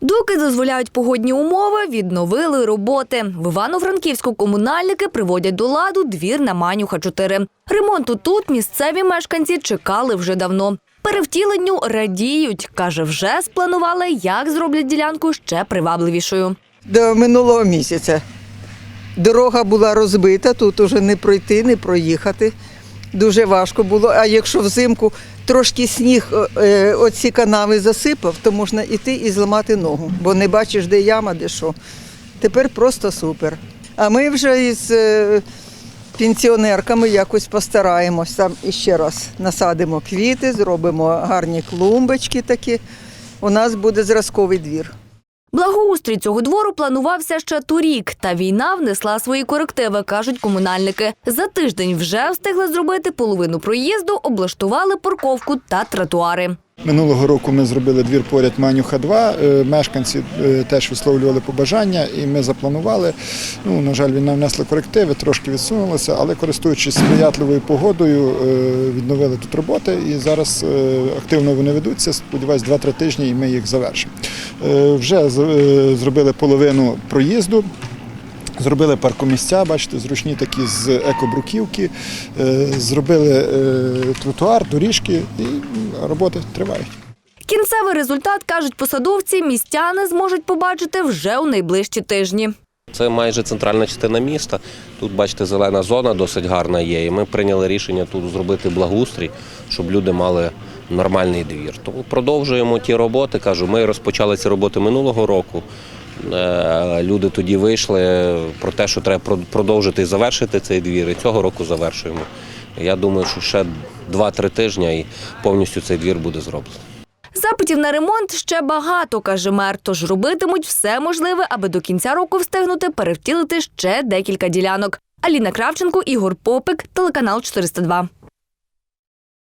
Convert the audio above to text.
Доки дозволяють погодні умови, відновили роботи. В Івано-Франківську комунальники приводять до ладу двір на Манюха 4. Ремонту тут місцеві мешканці чекали вже давно. Перевтіленню радіють. Каже, вже спланували, як зроблять ділянку ще привабливішою. до минулого місяця. Дорога була розбита, тут уже не пройти, не проїхати. Дуже важко було. А якщо взимку трошки сніг е, е, оці канави засипав, то можна йти і зламати ногу, бо не бачиш, де яма, де що. Тепер просто супер. А ми вже із е, пенсіонерками якось постараємось. Там іще раз насадимо квіти, зробимо гарні клумбочки такі. У нас буде зразковий двір. Благоустрій цього двору планувався ще торік, та війна внесла свої корективи, кажуть комунальники. За тиждень вже встигли зробити половину проїзду, облаштували парковку та тротуари. Минулого року ми зробили двір поряд Манюха 2. Е, Мешканці е, теж висловлювали побажання, і ми запланували. Ну, на жаль, війна внесла корективи, трошки відсунулося, але користуючись сприятливою погодою, е, відновили тут роботи і зараз активно вони ведуться. Сподіваюсь, 2-3 тижні і ми їх завершимо. Вже зробили половину проїзду. Зробили паркомісця, бачите, зручні такі з екобруківки, е, зробили е, тротуар, доріжки і роботи тривають. Кінцевий результат, кажуть посадовці, містяни зможуть побачити вже у найближчі тижні. Це майже центральна частина міста. Тут, бачите, зелена зона досить гарна є. І ми прийняли рішення тут зробити благоустрій, щоб люди мали нормальний двір. Тому продовжуємо ті роботи. Кажу, ми розпочали ці роботи минулого року. Е, Люди тоді вийшли про те, що треба продовжити і завершити цей двір. І цього року завершуємо. Я думаю, що ще 2-3 тижні і повністю цей двір буде зроблений. Запитів на ремонт ще багато, каже мер. Тож робитимуть все можливе, аби до кінця року встигнути перевтілити ще декілька ділянок. Аліна Кравченко, Ігор Попик, телеканал 402.